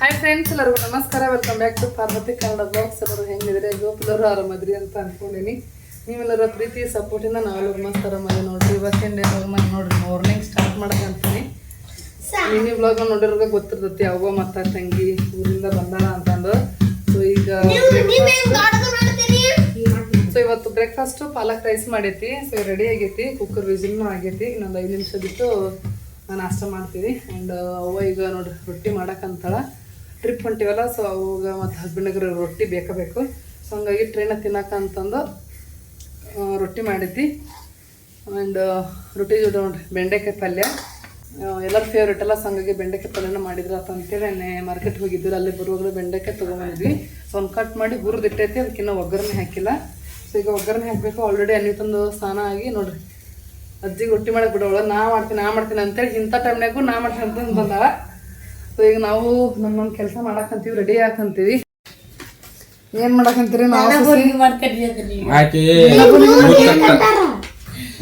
Hi friends ಎಲ್ಲರಿಗೂ ನಮಸ್ಕಾರ. Welcome back to Parvati Kannada vlogs ಎಲ್ಲರೂ ಹೆಂಗಿದ್ರೆ ಗೋಪುಲರು ಆರಾಮದ್ರಿ ಅಂತ ಅನ್ಕೊಂಡಿನಿ. ನೀವೆಲ್ಲರ ಪ್ರೀತಿ ಸಪೋರ್ಟಿಂದ ನಾವೆಲ್ಲರೂ ಮಸ್ತ್ ಆರಾಮದ್ರಿ ನೋಡ್ರಿ. ಇವತ್ತಿನ ಡೇ ಮನೆ ನೋಡ್ರಿ. ಮಾರ್ನಿಂಗ್ ಸ್ಟಾರ್ಟ್ ಮಾಡಕ್ಕೆ ಅಂತೀನಿ. ಮಿನಿ ಬ್ಲಾಗ್ ನೋಡಿರೋದ ಗೊತ್ತಿರ್ತೈತಿ. ಅವ್ವ ಮತ್ತ ತಂಗಿ ಊರಿಂದ ಬಂದಾರ ಅಂತಂದು. ಸೊ ಈಗ ಸೊ ಇವತ್ತು ಬ್ರೇಕ್ಫಾಸ್ಟ್ ಪಾಲಕ್ ರೈಸ್ ಮಾಡೈತಿ. ಸೊ ರೆಡಿ ಆಗೈತಿ. ಕುಕ್ಕರ್ ವಿಸಿಲ್ನು ಆಗೈತಿ. ಇನ್ನೊಂದು ಐದು ನಿಮಿಷ ಬಿಟ್ಟು ನಾನು ನಾಷ್ಟ ಮಾಡ್ತೀನಿ. ಆ್ಯಂಡ್ ಅವ್ವ ಈಗ ನೋಡ್ರಿ ರೊಟ್ಟಿ ಮಾಡಕ್ಕಂತಾಳ ಟ್ರಿಪ್ ಹೊಂಟಿವಲ್ಲ ಸೊ ಅವಾಗ ಮತ್ತು ಹಸ್ಬೆಂಡಿಗೆ ರೊಟ್ಟಿ ಬೇಕೇ ಬೇಕು. ಸೊ ಹಂಗಾಗಿ ಟ್ರೈನ ತಿನ್ನಕ ಅಂತಂದು ರೊಟ್ಟಿ ಮಾಡಿದ್ದು ಆ್ಯಂಡ್ ರೊಟ್ಟಿ ಜೊತೆ ಬೆಂಡೆಕಾಯಿ ಪಲ್ಯ. ಎಲ್ಲರ ಫೇವ್ರೇಟ್ ಅಲ್ಲ ಹಂಗಾಗಿ ಬೆಂಡೆಕಾಯಿ ಪಲ್ಯನ ಮಾಡಿದ್ರ ಅಂತ ಅಂತೇಳಿ ಮಾರ್ಕೆಟ್ ಹೋಗಿದ್ವಿ ಅಲ್ಲಿ ಬರುವಾಗಲೂ ಬೆಂಡೆಕಾಯಿ ತೊಗೊಂಡಿದ್ವಿ ಸೊ ಒಂದು ಕಟ್ ಮಾಡಿ ಹುರಿದಿಟ್ಟೈತಿ ಅದಕ್ಕಿನ್ನ ಒಗ್ಗರಣೆ ಹಾಕಿಲ್ಲ. ಸೊ ಈಗ ಒಗ್ಗರಣೆ ಹಾಕಬೇಕು ಆಲ್ರೆಡಿ ಅಲ್ಲಿ ತಂದು ಸ್ನಾನ ಆಗಿ ನೋಡ್ರಿ, ಅಜ್ಜಿಗೆ ರೊಟ್ಟಿ ಮಾಡಕ್ಕೆ ಬಿಡೋಳು, ನಾ ಮಾಡ್ತೀನಿ ನಾ ಮಾಡ್ತೀನಿ ಅಂತೇಳಿ ಇಂಥ ಟೈಮ್ನಾಗೂ ನಾ ಮಾಡ್ತೀನಿ ಅಂತಂದು ಬಂದಾಳ. ಸೊ ಈಗ ನಾವು ನಮ್ಮೊಂದು ಕೆಲಸ ಮಾಡಕ್ಕಂತೀವಿ ರೆಡಿ ಹಾಕಂತೀವಿ ಏನ್ ಮಾಡಕ್ಕಂತೀರಿ ನಾವು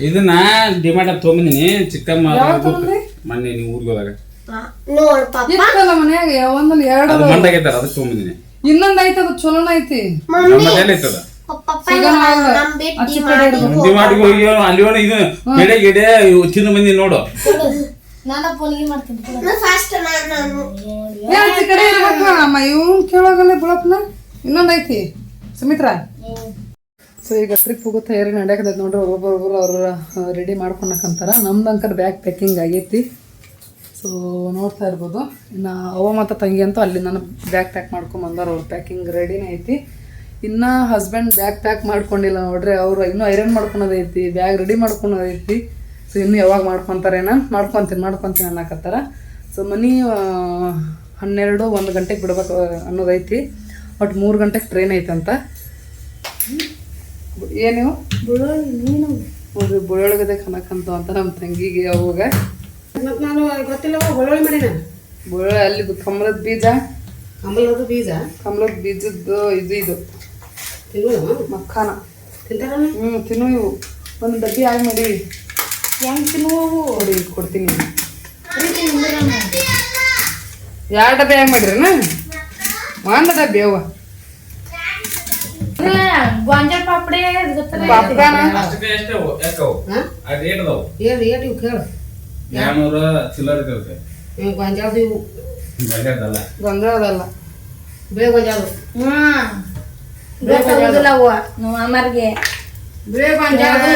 ಇದನ್ನ ಡಿಮಾಂಡ್ ತೊಗೊಂಬಂದಿನಿ ಚಿಕ್ಕಮ್ಮ? ಮೊನ್ನೆ ನೀವು ಊರಿಗೆ ಹೋದಾಗ. ಇತ್ತಲ್ಲ ಮನ್ಯಾಗ ಒಂದೊಂದು ಎರಡು ಅದು ಮಂಡಾಗೈತಾರ ಅದಕ್ಕೆ ತೊಗೊಂಬಂದಿನಿ. ಇನ್ನೊಂದ್ ಐತಿ ಅದು ಚಲೋನ ಐತಿ. ನಮ್ಮಲ್ಲಿ ಐತದ. ಹಿಡ್ದು. ಹೋಗಿ ಅಲ್ಲಿ ಹೋಗಿ ಇದು ಗಿಡ ಗಿಡ ತಿಂದು ಬಂದಿ ನೋಡು. ಫಾಸ್ಟ್ ನಾನು. ಕಡೆ ಇರ್ಬೇಕ ಅಮ್ಮ ಇವ್ನ್ ಕೇಳೋಗಲ್ಲ ಬಿಳಪ್ನ ಇನ್ನೊಂದ್ ಐತಿ. ಸುಮಿತ್ರಾ? ಸೊ ಈಗ ಟ್ರಿಪ್ ಹೋಗೋ ತಯಾರಿ ನಡೆಯಕತ್ತೈತಿ ನೋಡ್ರಿ ಒಬ್ಬೊಬ್ಬರು ಅವ್ರ ರೆಡಿ ಮಾಡ್ಕೊಳಕಂತಾರ ನಮ್ದು ಅಂಕರ್ ಬ್ಯಾಗ್ ಪ್ಯಾಕಿಂಗ್ ಆಗೈತಿ. ಸೊ ನೋಡ್ತಾ ಇರ್ಬೋದು. ಇನ್ನು ಅವ ಮತ್ತು ತಂಗಿ ಅಂತೂ ಅಲ್ಲಿ ನಾನು ಬ್ಯಾಗ್ ಪ್ಯಾಕ್ ಮಾಡ್ಕೊಂಬಂದಾರ ಅವ್ರ ಪ್ಯಾಕಿಂಗ್ ರೆಡಿನೇ ಐತಿ. ಇನ್ನು ಹಸ್ಬೆಂಡ್ ಬ್ಯಾಗ್ ಪ್ಯಾಕ್ ಮಾಡ್ಕೊಂಡಿಲ್ಲ ನೋಡ್ರಿ. ಅವರು ಇನ್ನೂ ಐರನ್ ಮಾಡ್ಕೊಳೋದೈತಿ ಬ್ಯಾಗ್ ರೆಡಿ ಮಾಡ್ಕೊಳೋದೈತಿ ಸೊ ಇನ್ನು ಯಾವಾಗ ಮಾಡ್ಕೊತಾರೇನ? ಮಾಡ್ಕೊತೀನಿ ಮಾಡ್ಕೊತೀನಿ ಅನ್ನಕತ್ತಾರ. ಸೊ ಮನಿ ಹನ್ನೆರಡು ಒಂದು ಗಂಟೆಗೆ ಬಿಡ್ಬೇಕು ಅನ್ನೋದೈತಿ. ಬಟ್ ಮೂರು ಗಂಟೆಗೆ ಟ್ರೈನ್ ಐತಂತ. ಏನು ನೋಡ್ರಿ ಬುಳ್ಳೊಳಗದೆ ಕನಕಂತ ಅಂತ ನಮ್ಮ ತಂಗಿಗೆ ಅವಾಗ. ನಾನು ಗೊತ್ತಿಲ್ಲ ಬುಳ್ಳ ಅಲ್ಲಿ ಕಮಲದ ಬೀಜ. ಕಮಲದ ಬೀಜ? ಕಮಲದ ಬೀಜದ್ದು ಇದು ಇದು. ತಿನ್ನು ಮಕ್ಕಾನ ತಿಂತಾರ ಹ್ಞೂ ತಿನ್ನು ಇವು. ಒಂದು ಡಬ್ಬಿ ಆಗಿ ಮಾಡಿ. ಹೆಂಗೆ ತಿನ್ನುವವು ಕೊಡ್ತೀನಿ ಎರಡು ಡಬ್ಬಿ ಆಗಿ ಮಾಡಿರೇನ ಒಂದು ಡಬ್ಬಿ ಅವ ಗೊಂಜಾಳ ಪಾಪಡಿ ಗೊತ್ತಲ್ಲ ಪಾಪ್ಕಾನ? ಅಷ್ಟಕ್ಕೆ ಎಷ್ಟೇ ಅವು? ಯಾಕವು ಹಾ? ಆ ರೇಟ್ ಅದಾವು? ಏನ್ ಏಟ್ ಇವು ಕೇಳು. ಎರಡ್ನೂರ ಚಿಲ್ಲರ್ ಇರ್ತೈತೆ ಇವು ಗೊಂಜಾಳದು ಇವು. ಗೊಂಜಾಳದಲ್ಲ. ಬಿಳೆ ಗೊಂಜಾಳು. ಅವ್ವ ನಮ್ಮ ಅಮ್ಮರ್ಗೆ. ಬಿಳೆ ಗೊಂಜಾಳು.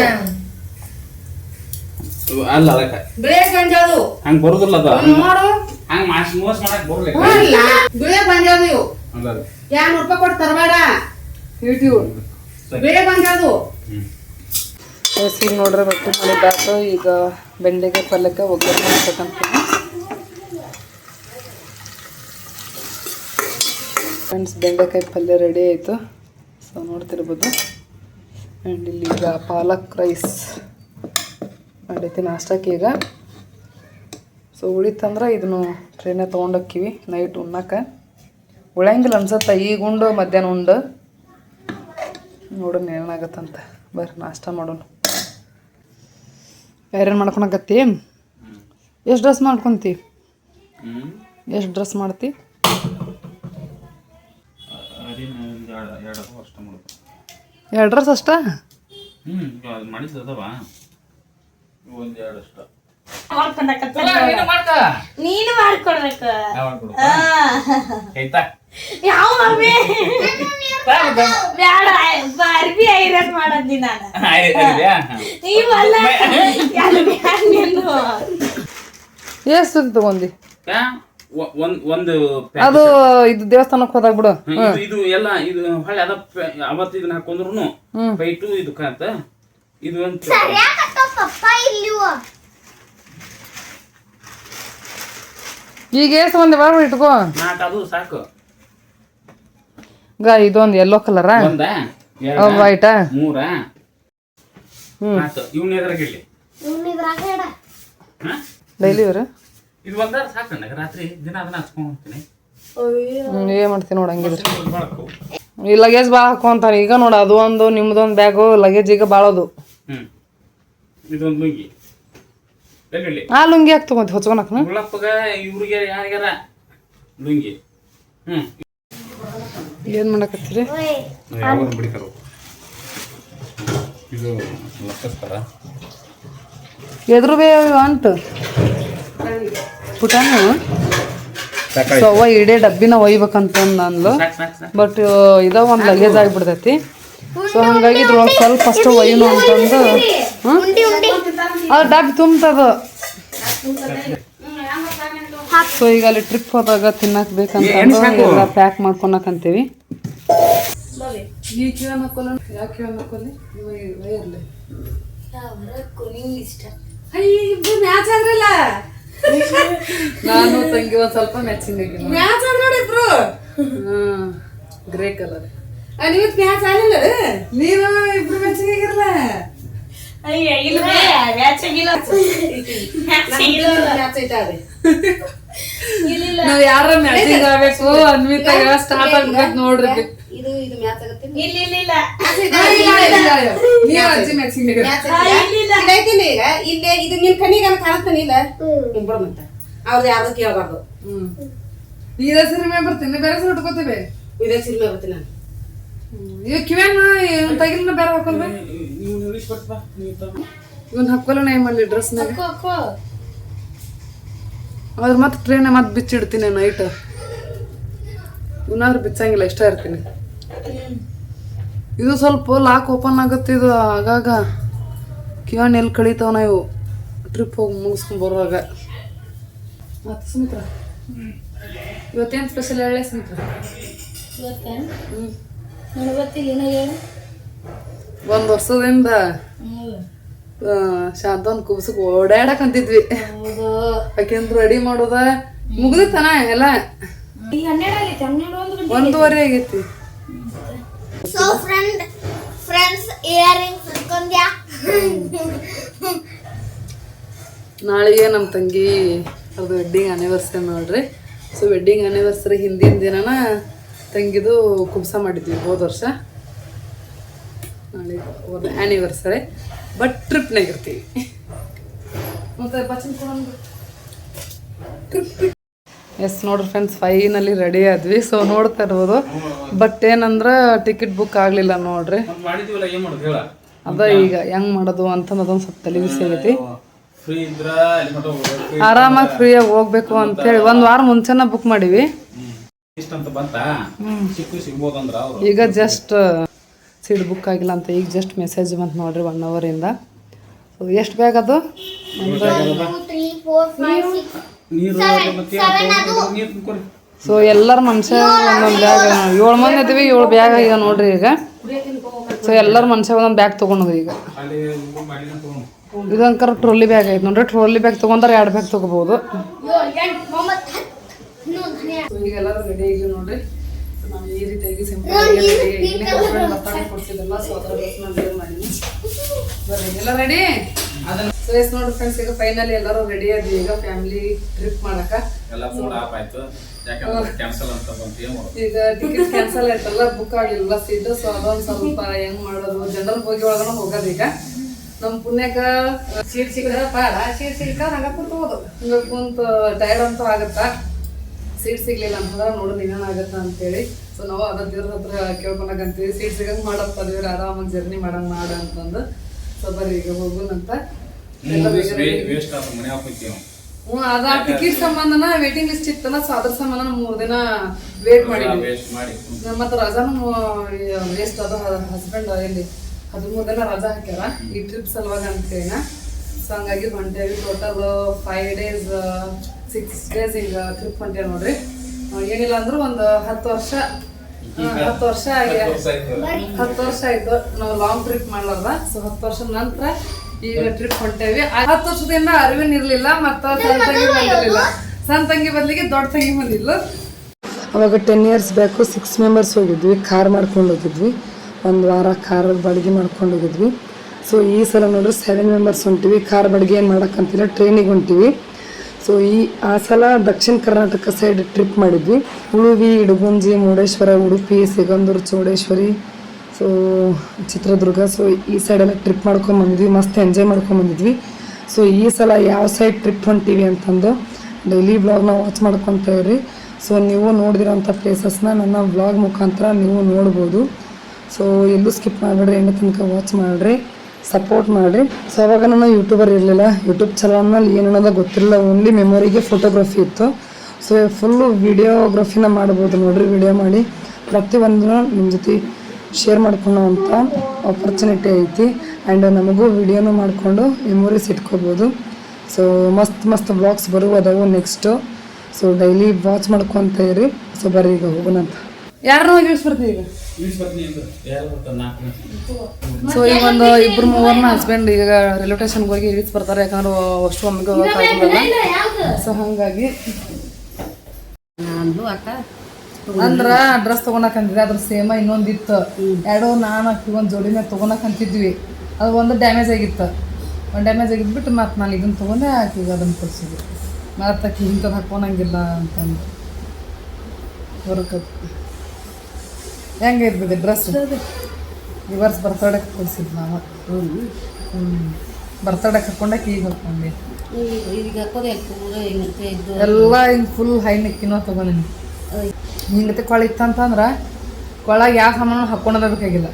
ಅಲ್ಲ ಅದಕ್ಕೆ. ಹಂಗ ಬರುದಿಲ್ಲ ಅದ. ನೋಡು. ಹಂಗ ಮಾಸ್ ಮಾಡಕ್ ಇವು. ಅಲ್ಲ. ರೂಪಾಯಿ ಕೊಟ್ಟು ತರಬೇಡ. ನೋಡ್ರೆ ರೊಟ್ಟಿ ಮಾಡಿದ್ದಾತು ಈಗ ಬೆಂಡೆಕಾಯಿ ಪಲ್ಯಕ್ಕೆ ಒಗ್ಗರಣೆ ಹಾಕ್ಬೇಕಂತೀನಿ ಫ್ರೆಂಡ್ಸ್ ಬೆಂಡೆಕಾಯಿ ಪಲ್ಯ ರೆಡಿ ಆಯಿತು. ಸೊ ನೋಡ್ತಿರ್ಬೋದು. ಆ್ಯಂಡ್ ಇಲ್ಲಿ ಈಗ ಪಾಲಕ್ ರೈಸ್ ಮಾಡೈತಿ ನಾಷ್ಟಕ್ಕೆ ಈಗ. ಸೊ ಉಳಿತಂದ್ರೆ ಇದನ್ನು ಟ್ರೈನೇ ತೊಗೊಂಡಕ್ಕಿವಿ ನೈಟ್ ಉಣ್ಣಕ್ಕೆ ಉಳಂಗಿಲ್ಲ ಅನ್ಸತ್ತೆ ಈಗ ಉಂಡು ಮಧ್ಯಾಹ್ನ ಉಂಡು. ನೋಡೋಣ ಏನಾಗತ್ತಂತ. ಬರ್ರಿ ನಾಷ್ಟ ಮಾಡೋಣ. ಐರನ್ ಮಾಡ್ಕೊಳಕತ್ತಿ? ಎಷ್ಟು ಡ್ರೆಸ್ ಮಾಡ್ಕೊಂತಿ? ಎಷ್ಟು ಡ್ರೆಸ್ ಮಾಡ್ತಿ? ಎರಡು ಡ್ರೆಸ್ ಅಷ್ಟ ಅಷ್ಟ ನೀನು ಮಾಡ್ಕೊಡ್ಬೇಕು. ಆಯ್ತಾ ಯಾವ ಮಮ್ಮಿ? ಬ್ಯಾಡ ಅರ್ಬಿ ಐರನ್ ಮಾಡದ್ನಿ ನಾನು. ನೀವಲ್ಲ ಯಾರು ಬ್ಯಾಡ ನೀನು ಎಷ್ಟು ತಗೊಂಡಿ ಒಂದ್ ಅದು ಇದು ದೇವಸ್ಥಾನಕ್ಕೆ ಹೋದಾಗ ಬಿಡು. ಇದು ಇದು ಎಲ್ಲ ಇದು ಹೊಳೆ ಅದ ಅವತ್ತು ಇದನ್ನ ಹಾಕೊಂಡ್ರು ಪೈಟು ಇದು ಕಾಂತ ಇದು ಒಂದು ಪಪ್ಪ ಇಲ್ಲಿ ಈಗ ಎಷ್ಟು ಒಂದು ಬಾಳ ಇಟ್ಕೋ. ನಾಲ್ಕು ಅದು ಸಾಕು. ಗ ಇದೊಂದು ಯೆಲ್ಲೋ ಕಲರ ಒಂದ? ವೈಟಾ ಮೂರ? ಹ್ಮ್. ನಾಲ್ಕು ಇವ್ನ ಎದ್ರಾಗ ಇಡ್ಲಿ? ಇದ್ರಾಗ ಇಡ. ಹಾ? ಡೈಲಿ ಇವ್ರು? ಇದು ಒಂದಾರ ಸಾಕು ನನಗೆ ರಾತ್ರಿ ದಿನ ಅದನ್ನ ಹಚ್ಕೊಂಡ್ ಹೋಗ್ತೀನಿ. ಹ್ಞೂ ಏನು ಮಾಡ್ತೀನಿ ನೋಡಿ ಹಂಗಿದ್ರೆ. ಈ ಲಗೇಜ್ ಭಾಳ ಹಾಕೊಂತಾರೆ ಈಗ ನೋಡು ಅದು ಒಂದು ನಿಮ್ದೊಂದು ಬ್ಯಾಗು ಲಗೇಜ್ ಈಗ ಭಾಳ ಅದು. ಹ್ಮ್. ಇದೊಂದು ಲುಂಗಿ. ಎಲ್ಲಿ ಆ ಲುಂಗಿ ಯಾಕೆ ತೊಗೊಂತಿ ಹೊಚ್ಕೊಳಕ್ನ ಗುಳಪ್ಪಗ ಇವ್ರಿಗೆ ಯಾರಿಗಾರ ಲುಂಗಿ. ಹ್ಮ್. ಏನು ಮಾಡಕತ್ತೀರಿ? ಯಾವಾಗ ಬಿಡಿತಾರ ಇದು ಲಕ್ಕಸ್ತಾರ ಎದ್ರು ಅಂತ ಪುಟಾನು ಸೊ ಅವ್ವ ಇಡೇ ಡಬ್ಬಿನ ಒಯ್ಬೇಕಂತ ಅಂದ್ಲು. ಬಟ್ ಇದ ಒಂದು ಲಗೇಜ್ ಆಗಿಬಿಡ್ತೈತಿ. ಸೊ ಹಂಗಾಗಿ ಇದ್ರೊಳಗೆ ಸ್ವಲ್ಪ ಅಷ್ಟು ಒಯ್ಯನು ಅಂತಂದು? ಅದು ಡಬ್ಬಿ ತುಂಬ್ತದ. ಸೊ ಈಗ ಅಲ್ಲಿ ಟ್ರಿಪ್ ಹೋದಾಗ ತಿನ್ನಕ್ ಬೇಕಂತ ಎಲ್ಲ ಪ್ಯಾಕ್ ಮಾಡ್ಕೊಳಕಂತೀವಿ ನಾನು ತಂಗಿ ಒಂದ್ ಸ್ವಲ್ಪ ಮ್ಯಾಚಿಂಗ್ ಗ್ರೇ ಕಲರ್ ನೀವತ್ ಮ್ಯಾಚ್ ಆಗಿಲ್ಲ ನೀವು ಇಬ್ರು ಮ್ಯಾಚ್ ಆಗಿರಲ್ಲ ಅಯ್ಯ ಇಲ್ಲ ಮ್ಯಾಚ್ ಆಗಿಲ್ಲ. ಮ್ಯಾಚ್. ನಾವ್ ಯಾರ ಮ್ಯಾಚಿಂಗ್ ಆಗ್ಬೇಕು ಅನ್ವಿತಾಗ ಸ್ಟಾರ್ಟ್ ಆಗ್ಬೇಕು ನೋಡ್ರಿ. ಇದು ಇದು ಮ್ಯಾಚ್ ಆಗತ್ತೆ ಇಲ್ಲ, ಇಲ್ಲ, ಇಲ್ಲ. ನೀವ್ ಅಜ್ಜಿ ಮ್ಯಾಚಿಂಗ್ ಇಲ್ಲ, ಈಗ? ಇಲ್ಲೇ ಇದು ನಿನ್? ಕಣ್ಣಿಗೆ ಕಾಣತ್ತಾನ ಇಲ್ಲ ಬಿಡ ಮತ್ತ. ಅವ್ರದ್ದು ಯಾವ್ದು ಕೇಳಬಾರ್ದು. ಹ್ಮ್. ಇದೇ ಸಿರಿಮೆ ಬರ್ತೀನಿ ಬೇರೆ ಸಲ ಉಟ್ಕೋತೀವಿ ಇದೇ ಸಿನಿಮಾ ಬರ್ತೀನಿ ನಾನು. ಇವ್ ಕಿವ್ಯಾನ ತಗಿಲಿನ ಬೇರೆ ಹಾಕೊಲ್ವೆ ಇವನ್ ಹಾಕೊಲ್ಲ ಏನ್ ಮಾಡ್ಲಿ ಡ್ರೆಸ್ನಾಗ. ಅದ್ರ ಮತ್ತೆ ಟ್ರೈನ್ ಮತ್ತೆ ಬಿಚ್ಚಿಡ್ತೀನಿ ನೈಟ್ ಇವನಾದ್ರು ಬಿಚ್ಚಂಗಿಲ್ಲ ಇಷ್ಟ ಇರ್ತೀನಿ. ಇದು ಸ್ವಲ್ಪ ಲಾಕ್ ಓಪನ್ ಆಗುತ್ತೆ ಇದು ಆಗಾಗ ಕಿವನ್ ಎಲ್ಲಿ ಕಳೀತಾವ ಇವು? ಟ್ರಿಪ್ ಹೋಗಿ ಮುಗಿಸ್ಕೊಂಡ್ ಬರುವಾಗ. ಮತ್ತೆ ಸುಮಿತ್ರ? ಇವತ್ತೇನು ಸ್ಪೆಷಲ್ ಹೇಳಿ ಸುಮಿತ್ರ? ಇವತ್ತೇ? ನನಗ್ ಗೊತ್ತಿಲ್ಲ, ಹೇಳು. ಒಂದು ವರ್ಷದಿಂದ ಶಾಂತನ್ ಕುಬ್ಸಕ್ ಓಡಾಡಕ್ ಅಂತಿದ್ವಿ ಹೌದು. ಯಾಕೆಂದ್ರೆ ರೆಡಿ ಮಾಡೋದ ಮುಗ್ದಿತ್ತನ ಎಲ್ಲ ಈಗ ಹನ್ನೆರಡು ಆಗೈತೆ, ಹನ್ನೆರಡು ಒಂದು ಗಂಟೆ. ಒಂದೂವರೆ ಆಗೈತಿ ಸೊ ಫ್ರೆಂಡ್ ಫ್ರೆಂಡ್ಸ್ ಇಯರಿಂಗ್ಸ್ ಇಟ್ಕೊಂಡ್ಯಾ ನಾಳೆಗೆ ನಮ್ಮ ತಂಗಿ ಅದು ವೆಡ್ಡಿಂಗ್ ಆನಿವರ್ಸರಿ ನೋಡ್ರಿ ಸೊ ವೆಡ್ಡಿಂಗ್ ಆನಿವರ್ಸರಿ ಹಿಂದಿನ ದಿನನ ತಂಗಿದು ಕುಬ್ಸ ಮಾಡಿದ್ವಿ ಹೋದ ವರ್ಷ. ಆ್ಯನಿವರ್ಸರಿ ಬಟ್ ಟ್ರಿಪ್ನಾಗ ಇರ್ತೀವಿ. ಮತ್ತೆ ಬಚ್ಚನ್ ಎಸ್ ನೋಡ್ರಿ ಫ್ರೆಂಡ್ಸ್ ಫೈನಲಿ ರೆಡಿ ಆದ್ವಿ. ಸೊ ನೋಡ್ತಾ ಇರ್ಬೋದು. ಬಟ್ ಏನಂದ್ರೆ ಟಿಕೆಟ್ ಬುಕ್ ಆಗಲಿಲ್ಲ ನೋಡ್ರಿ. ಅದ ಈಗ. ಹೆಂಗ್ ಮಾಡೋದು ಅಂತ ಅದೊಂದು ಸ್ವಲ್ಪ ತಲೆ ಬಿಸಿ ಆಗೈತಿ. ಹೋಗ್ಬೇಕು? ಆರಾಮಾಗಿ ಫ್ರೀಯಾಗಿ ಹೋಗ್ಬೇಕು ಅಂತೇಳಿ ಒಂದು ವಾರ ಮುಂಚೆನ ಬುಕ್ ಮಾಡೀವಿ. ಇಷ್ಟ ಅಂತ ಬಂತ ಸಿಕ್ಕು ಸಿಗ್ಬೋದಂದ್ರ ಅವ್ರು. ಈಗ ಜಸ್ಟ್ ಸೀಟ್ ಬುಕ್ ಆಗಿಲ್ಲ ಅಂತ ಈಗ ಜಸ್ಟ್ ಮೆಸೇಜ್ ಬಂತು ನೋಡ್ರಿ ಒನ್ ಅವರಿಂದ ಇಂದ. ಎಷ್ಟು ಬ್ಯಾಗ್ ಅದು? ಸೊ ಎಲ್ಲರ ಮನುಷ್ಯ ಒಂದೊಂದು ಬ್ಯಾಗ್ ಏಳು ಮಂದಿ ಇದ್ದೀವಿ ಏಳು ಬ್ಯಾಗ್ ಈಗ ನೋಡ್ರಿ ಈಗ. ಸೊ ಎಲ್ಲರ ಮನುಷ್ಯ ಒಂದೊಂದು ಬ್ಯಾಗ್ ತೊಗೊಂಡು ಈಗ. ಇದೊಂದು ಕರೆಕ್ಟ್ ಟ್ರೋಲಿ ಬ್ಯಾಗ್ ಐತೆ ನೋಡ್ರಿ. ಟ್ರೋಲಿ ಬ್ಯಾಗ್ ತೊಗೊಂಡ್ರೆ ಎರಡು ಬ್ಯಾಗ್ ತೊಗೋಬೋದು. ಸೊ ಈಗ ರೆಡಿ ಆಗಿ ನೋಡ್ರಿ. ನಾವು ಈ ರೀತಿಯಾಗಿ ಸಿಂಪಲ್ ರೆಡಿ ಕೊಡ್ತಿದ್ದಲ್ಲ ಸೊ ಅದರ ವೇರ್ ಮಾಡೀನಿ. ಬರ್ರಿ ಎಲ್ಲ ರೆಡಿ ಸೊ ಎಸ್ ನೋಡ್ರಿ ಫ್ರೆಂಡ್ಸ್ ಈಗ ಫೈನಲಿ ಎಲ್ಲರೂ ರೆಡಿ ಆದ್ವಿ. ಈಗ ಫ್ಯಾಮಿಲಿ ಟ್ರಿಪ್ ಮಾಡಕ ಎಲ್ಲ ಮೂಡ್ ಆಫ್ ಆಯ್ತು. ಯಾಕಂದ್ರೆ ಕ್ಯಾನ್ಸಲ್ ಅಂತ ಬಂತು ಮಾಡೋದು? ಈಗ ಟಿಕೆಟ್ ಕ್ಯಾನ್ಸಲ್ ಆಯ್ತಲ್ಲ ಬುಕ್ ಆಗಿಲ್ಲ ಸೀಟ್ ಸೊ ಅದೊಂದು ಸ್ವಲ್ಪ ಹೆಂಗ್ ಮಾಡೋದು? ಜನರಲ್ ಹೋಗಿ ಒಳಗ ಹೋಗೋದು ಈಗ. ನಮ್ಮ ಪುಣ್ಯಕ ಸೀಟ್ ಸಿಗದ ಪಾಡ ಸೀಟ್ ಸಿಗ್ತಾ ಹಂಗ ಕೂತ್ಬೋದು ಹಿಂಗ ಕುಂತ ಟೈರ್ಡ್ ಅಂತೂ ಆಗತ್ತಾ? ಸೀಟ್ ಸಿಗ್ಲಿಲ್ಲ ಅಂತಂದ್ರೆ ನೋಡು ಏನೇನು ಅಂತ ಅಂತೇಳಿ. ಸೊ ನಾವು ಅದ ದೇವ್ರ ಹತ್ರ ಕೇಳ್ಕೊಳಕಂತೀವಿ ಸೀಟ್ ಸಿಗಂಗ್ ಮಾಡಪ್ಪ ದೇವ್ರ ಆರಾಮಾಗಿ ಜರ್ನಿ ಮಾಡಂಗ್ ಮಾಡ ಅಂತಂದು. ಸೊ ಬರೀ ಈಗ ಹೋಗುನಂತ ಹ್ಞೂ ಅದ ಟಿಕೆಟ್ ಸಂಬಂಧನ ವೇಟಿಂಗ್ ಲಿಸ್ಟ್ ಇತ್ತಲ್ಲ ಸೊ ಅದ್ರ ಸಂಬಂಧ ಮೂರ್ ದಿನ ವೇಟ್ ಮಾಡಿದ್ವಿ. ಮತ್ತೆ ರಜಾನು ವೇಸ್ಟ್ ಅದ ಹಸ್ಬೆಂಡ್ ಎಲ್ಲಿ? ಹದಿಮೂರು ದಿನ ರಜಾ ಹಾಕ್ಯಾರ ಈ ಟ್ರಿಪ್ ಸಲುವಾಗಿ ಅಂತೇಳಿನ. ಸೊ ಹಂಗಾಗಿ ಹೊಂಟೇವಿ total five days six days ಈಗ ಟ್ರಿಪ್ ಹೊಂಟೇವೆ ನೋಡ್ರಿ. ಏನಿಲ್ಲ ಅಂದ್ರೂ ಒಂದು ಹತ್ತು ವರ್ಷ ಹತ್ತು ವರ್ಷ ಆಗಿ ಹತ್ತು ವರ್ಷ ಆಯ್ತು. ನಾವು ಲಾಂಗ್ ಟ್ರಿಪ್ ಮಾಡ್ಲಾರ್ದ. ಸೊ ಹತ್ತು ವರ್ಷದ ನಂತರ ಈಗ ಟ್ರಿಪ್ ಹೊಂಟೇವಿ. ಆ ಹತ್ತು ವರ್ಷದಿಂದ ಅರಿವಿನ ಇರಲಿಲ್ಲ ಮತ್ತು ಸಣ್ಣ ತಂಗಿ ಬಂದಿರಲಿಲ್ಲ. ಸಣ್ಣ ತಂಗಿ ಬದಲಿಗೆ ದೊಡ್ಡ ತಂಗಿ ಬಂದಿಲ್ಲ ಅವಾಗ ten years back six members ಹೋಗಿದ್ವಿ. ಕಾರ್ ಮಾಡ್ಕೊಂಡು ಹೋಗಿದ್ವಿ. ಒಂದು ವಾರ ಕಾರ್ ಬಾಡಿಗೆ ಮಾಡ್ಕೊಂಡು ಹೋಗಿದ್ವಿ. ಸೊ ಈ ಸಲ ನೋಡ್ರಿ ಸೆವೆನ್ ಮೆಂಬರ್ಸ್ ಹೊಂಟಿವಿ. ಕಾರ್ ಬಾಡಿಗೆ ಏನು ಮಾಡೋಕ್ಕಂತಿಲ್ಲ ಟ್ರೈನಿಗೆ ಹೊಂಟಿವಿ. ಸೊ ಈ, ಆ ಸಲ ದಕ್ಷಿಣ ಕರ್ನಾಟಕ ಸೈಡ್ ಟ್ರಿಪ್ ಮಾಡಿದ್ವಿ. ಉಳುವಿ ಇಡಗುಂಜಿ, ಮುರುಡೇಶ್ವರ, ಉಡುಪಿ, ಸಿಗಂದೂರು, ಚೌಡೇಶ್ವರಿ ಸೊ ಚಿತ್ರದುರ್ಗ. ಸೊ ಈ ಸೈಡೆಲ್ಲ ಟ್ರಿಪ್ ಮಾಡ್ಕೊಂಡ್ ಬಂದಿದ್ವಿ. ಮಸ್ತ್ ಎಂಜಾಯ್ ಮಾಡ್ಕೊಂಡ್ ಬಂದಿದ್ವಿ. ಸೊ ಈ ಸಲ ಯಾವ ಸೈಡ್ ಟ್ರಿಪ್ ಹೊಂಟಿವಿ ಅಂತಂದು ಡೈಲಿ ಬ್ಲಾಗ್ನ ವಾಚ್ ಮಾಡ್ಕೊತ ಇರ್ರಿ. ಸೊ ನೀವು ನೋಡಿದಿರೋಂಥ ಪ್ಲೇಸಸ್ನ ನನ್ನ ಬ್ಲಾಗ್ ಮುಖಾಂತರ ನೀವು ನೋಡ್ಬೋದು. ಸೊ ಎಲ್ಲೂ ಸ್ಕಿಪ್ ಮಾಡಬೇಡ್ರಿ, ಎಣ್ಣೆ ತನಕ ವಾಚ್ ಮಾಡಿರಿ. ಸಪೋರ್ಟ್ ಮಾಡಿರಿ. ಸೊ ಅವಾಗ ನಾನು ಯೂಟ್ಯೂಬರ್ ಇರಲಿಲ್ಲ. ಯೂಟ್ಯೂಬ್ ಚಾನಲ್ನಲ್ಲಿ ಅನ್ನೋದು ಗೊತ್ತಿರಲಿಲ್ಲ ಓನ್ಲಿ ಮೆಮೊರಿಗೆ ಫೋಟೋಗ್ರಫಿ ಇತ್ತು. ಸೊ ಫುಲ್ಲು ವಿಡಿಯೋಗ್ರಫಿನ ಮಾಡ್ಬೋದು ನೋಡ್ರಿ ವಿಡಿಯೋ ಮಾಡಿ. ಪ್ರತಿಯೊಂದನ್ನು ನಿಮ್ಮ ಜೊತೆ ಶೇರ್ ಮಾಡ್ಕೊಳ್ಳೋ ಅಂತ ಆಪರ್ಚುನಿಟಿ ಐತಿ. ಆ್ಯಂಡ್ ನಮಗೂ ವಿಡಿಯೋನು ಮಾಡಿಕೊಂಡು ಮೆಮೊರೀಸ್ ಇಟ್ಕೋಬೋದು. ಸೊ ಮಸ್ತ್ ಮಸ್ತ್ ಬ್ಲಾಗ್ಸ್ ಬರುವ ಅದಾವು ನೆಕ್ಸ್ಟು ಸೊ ಡೈಲಿ ವಾಚ್ ಮಾಡ್ಕೊತ ಇರಿ. ಸೊ ಬರ್ರಿ ಈಗ ಹೋಗೋಣ ಅಂತ ಯಾರನ್ನ ಬರ್ತೀವಿ ಈಗ? ಸೊ ಈಗ ಒಂದು ಇಬ್ರು ಮೂವರ್ನ ಹಸ್ಬೆಂಡ್ ಈಗ ರೈಲ್ವೆ ಸ್ಟೇಷನ್ಗೆ ಹೋಗಿ ಇಳಿಸ್ ಬರ್ತಾರೆ ಯಾಕಂದ್ರೆ ಅಷ್ಟು ಒಮ್ಮೆಗೆ ಹೋಗೋಕ್ಕಾಗಲ್ಲ ಸೊ ಹಾಗಾಗಿ ನಾನು ಅಕ್ಕ ಅಂದ್ರ ಡ್ರೆಸ್ ತಗೊಳಕಂತಿದ್ದೆ ಅದ್ರ ಸೇಮ ಇನ್ನೊಂದಿತ್ತು. ಎರಡು ನಾನು ಅಕ್ಕಿ ಒಂದು ಜೋಡಿ ಮೇಲೆ ತಗೊಳಕಂತಿದ್ವಿ ಅದು ಒಂದು ಡ್ಯಾಮೇಜ್ ಆಗಿತ್ತು. ಒಂದು ಡ್ಯಾಮೇಜ್ ಆಗಿದ್ಬಿಟ್ಟು ಮತ್ತೆ ನಾನು ಇದನ್ನ ತೊಗೊಂಡೆ ಆಕಿಗೆ ಅದನ್ನು ಕೊಡ್ಸಿದ್ವಿ. ಮತ್ತೆ ಆಕಿ ಇಂಥದ್ದು ಹಾಕೊಳಂಗಿಲ್ಲ ಅಂತಂದು. ಹೊರಗೆ ಹೆಂಗೆ ಇರ್ತದೆ ಡ್ರೆಸ್ ರಿವರ್ಸ್ ಬರ್ತಡಕ್ಕೆ ಕೊಡ್ಸಿದ್ದು ನಾವು. ಹ್ಞೂ ಬರ್ತಡಕ್ಕೆ ಹಾಕೊಂಡಾಕಿ ಈಗ ಹಾಕೊಂಡೆ. ಈಗ ಎಲ್ಲ ಹಿಂಗೆ ಫುಲ್ ಹೈನಕ್ಕೆ ನೆಕ್ಕಿನೋ ತೊಗೊಂಡಿನಿ. ಹಿಂಗತೆ ಕೊಳ ಇತ್ತಂತಂದ್ರೆ ಕೊಳಗೆ ಯಾವ ಸಾಮಾನು ಹಾಕ್ಕೊಂಡೋದ ಬೇಕಾಗಿಲ್ಲ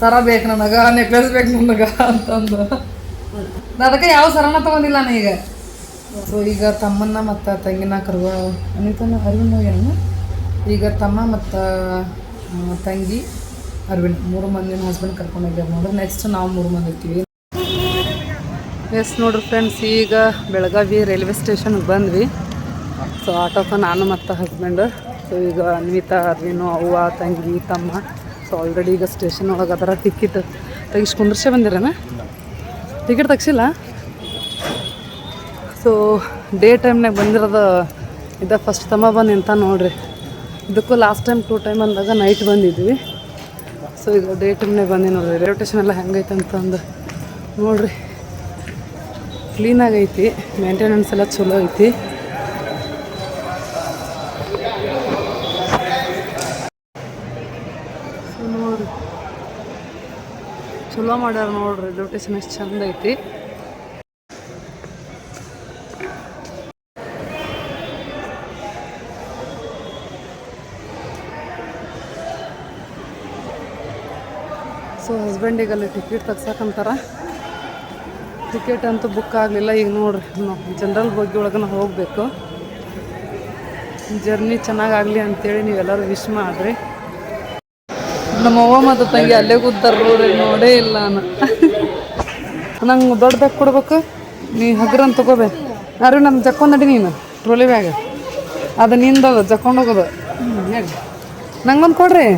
ಸರ ಬೇಕು ನನಗೆ ನೆಕ್ಲೆಸ್ ಬೇಕು ನನಗೆ ಅಂತಂದು ಅದಕ್ಕೆ ಯಾವ ಸರನ ತೊಗೊಂಡಿಲ್ಲ ನಾನು ಈಗ. ಸೊ ಈಗ ತಮ್ಮನ್ನ ಮತ್ತು ತಂಗಿನ ಕರ್ವ ಅನಿತನ ಅರಿವು ಏನು? ಈಗ ತಮ್ಮ ಮತ್ತು ತಂಗಿ, ಅರವಿಂದ್, ಮೂರು ಮಂದಿನ ಹಸ್ಬೆಂಡ್ ಕರ್ಕೊಂಡು ಹೋಗ್ಯಾರ ನೋಡ್ರಿ. ನೆಕ್ಸ್ಟ್ ನಾವು ಮೂರು ಮಂದಿ ಇರ್ತೀವಿ. ಎಸ್ ನೋಡ್ರಿ ಫ್ರೆಂಡ್ಸ್ ಈಗ ಬೆಳಗಾವಿ ರೈಲ್ವೆ ಸ್ಟೇಷನ್ಗೆ ಬಂದ್ವಿ. ಸೊ ಆಟೋಕ ನಾನು ಮತ್ತು ಹಸ್ಬೆಂಡ್ ಸೊ ಈಗ ಅನ್ವಿತಾ ಅರ್ವಿನು ಅವ್ವ, ತಂಗಿ, ತಮ್ಮ. ಸೊ ಆಲ್ರೆಡಿ ಈಗ ಸ್ಟೇಷನ್ ಒಳಗೆ ಅದರ. ಟಿಕೆಟ್ ತೆಗಿಸ್ ಕುಂದ್ರಸೇ ಬಂದಿರೇನ? ಟಿಕೆಟ್ ತೆಗ್ಸಿಲ್ಲ? ಸೊ ಡೇ ಟೈಮ್ನಾಗ ಬಂದಿರೋದು ಇದ ಫಸ್ಟ್ ತಮ್ಮ ಬಂದು ನಿಂತ ನೋಡ್ರಿ. ಇದಕ್ಕೂ ಲಾಸ್ಟ್ ಟೈಮ್ ಟೂ ಟೈಮ್ ಅಂದಾಗ ನೈಟ್ ಬಂದಿದ್ವಿ. ಸೊ ಈಗ ಡೇ ಟೈಮ್ನೇ ಬಂದು ನೋಡ್ರಿ. ರೈಲ್ವೆ ಎಲ್ಲ ಹೆಂಗೈತೆ ಅಂತಂದು ನೋಡ್ರಿ. ಕ್ಲೀನಾಗೈತಿ ಮೇಂಟೆನೆನ್ಸ್ ಎಲ್ಲ ಚಲೋ ಐತಿ. ಚಲೋ ಮಾಡ್ಯಾರ ನೋಡ್ರಿ. ರೈಲ್ವೆ ಎಷ್ಟು ಚಂದ ಐತಿ. ಸೊ ಹಸ್ಬೆಂಡಿಗೆ ಅಲ್ಲಿ ಟಿಕೆಟ್ ತೆಗ್ಸಕ್ಕಂತಾರ ಟಿಕೆಟ್ ಅಂತೂ ಬುಕ್ ಆಗಲಿಲ್ಲ. ಈಗ ನೋಡ್ರಿ ನಾವು ಜನರಲ್ ಬಗ್ಗೆ ಒಳಗನ ಹೋಗಬೇಕು. ಜರ್ನಿ ಚೆನ್ನಾಗಾಗಲಿ ಅಂತೇಳಿ ನೀವೆಲ್ಲರೂ ವಿಶ್ ಮಾಡಿರಿ. ನಮ್ಮ ಅವ್ವ ಮತ್ತು ತಂಗಿ ಅಲ್ಲೇ ಕೂತಾರ್ರಿ ನೋಡೇ ಇಲ್ಲ ನಂಗೆ ದೊಡ್ಡ ಬ್ಯಾಗ್ ಕೊಡ್ಬೇಕು. ನೀ ಹಗ್ರನ್ ತಗೋಬೇ. ಯಾರು ನಮ್ಮ ನಡಿ ನೀನು? Trolley bag. ಅದು ನಿಂದದ, ಜಕ್ಕೊಂಡು ಹೋಗೋದು. ನಂಗೊಂದು ಕೊಡ್ರಿ.